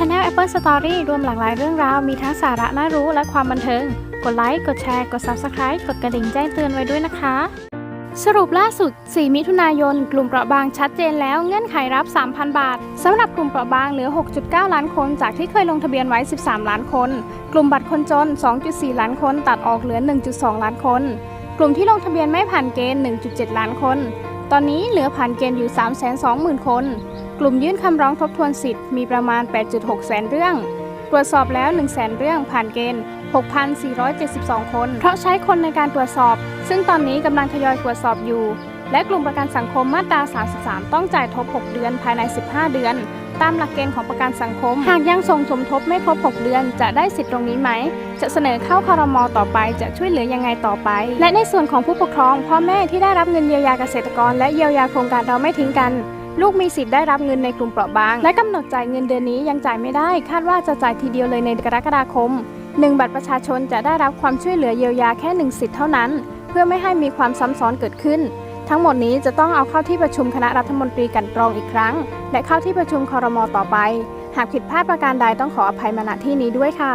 Channel Apple Story รวมหลากหลายเรื่องราว มีทั้งสาระน่ารู้และความบันเทิง กดไลค์ กดแชร์ กด Subscribe กดกระดิ่งแจ้งเตือนไว้ด้วยนะคะ สรุปล่าสุด 4 มิถุนายน กลุ่มเปราะบางชัดเจนแล้วเงื่อนไขรับ 3,000 บาท สำหรับกลุ่มเปราะบางเหลือ 6.9 ล้านคน จากที่เคยลงทะเบียนไว้ 13 ล้านคน กลุ่มบัตรคนจน 2.4 ล้านคน ตัดออกเหลือ 1.2 ล้านคน กลุ่มที่ลงทะเบียนไม่ผ่านเกณฑ์ 1.7 ล้านคน ตอนนี้เหลือผ่านเกณฑ์อยู่ 320,000 คน กลุ่มยื่นคำร้องทบทวนสิทธิ์มีประมาณ 8.6 แสนเรื่อง ตรวจสอบแล้ว 1 0 0 0 0แสนเรื่องผ่านเกณฑ์ 6,472 คน เพราะใช้คนในการตรวจสอบ ซึ่งตอนนี้กำลังทยอยตรวจสอบอยู่ และกลุ่มประกันสังคมมาตรา 33 ต้องจ่ายทบ 6 เดือนภายใน 15 เดือน ตามหลักเกณฑ์ของประกันสังคม หากยังส่งสมทบไม่ครบ 6 เดือน จะได้สิทธิ์ตรงนี้ไหม จะเสนอเข้าคอรมอต่อไป จะช่วยเหลือยังไงต่อไป และในส่วนของผู้ปกครอง พ่อแม่ที่ได้รับเงินเยียวยาเกษตรกร และเยียวยาโครงการเราไม่ทิ้งกัน ลูกมีสิทธิ์ได้รับเงินในกลุ่มเปราะบาง และกำหนดจ่ายเงินเดือนนี้ยังจ่ายไม่ได้ คาดว่าจะจ่ายทีเดียวเลยในกรกฎาคมหนึ่งบัตรประชาชนจะได้รับความช่วยเหลือเยียวยาแค่หนึ่งสิทธิ์เท่านั้น เพื่อไม่ให้มีความซ้ำซ้อนเกิดขึ้น ทั้งหมดนี้จะต้องเอาเข้าที่ประชุมคณะรัฐมนตรีกันกรองอีกครั้ง และเข้าที่ประชุมคอรมอต่อไป หากผิดพลาดประการใดต้องขออภัยมาณที่นี้ด้วยค่ะ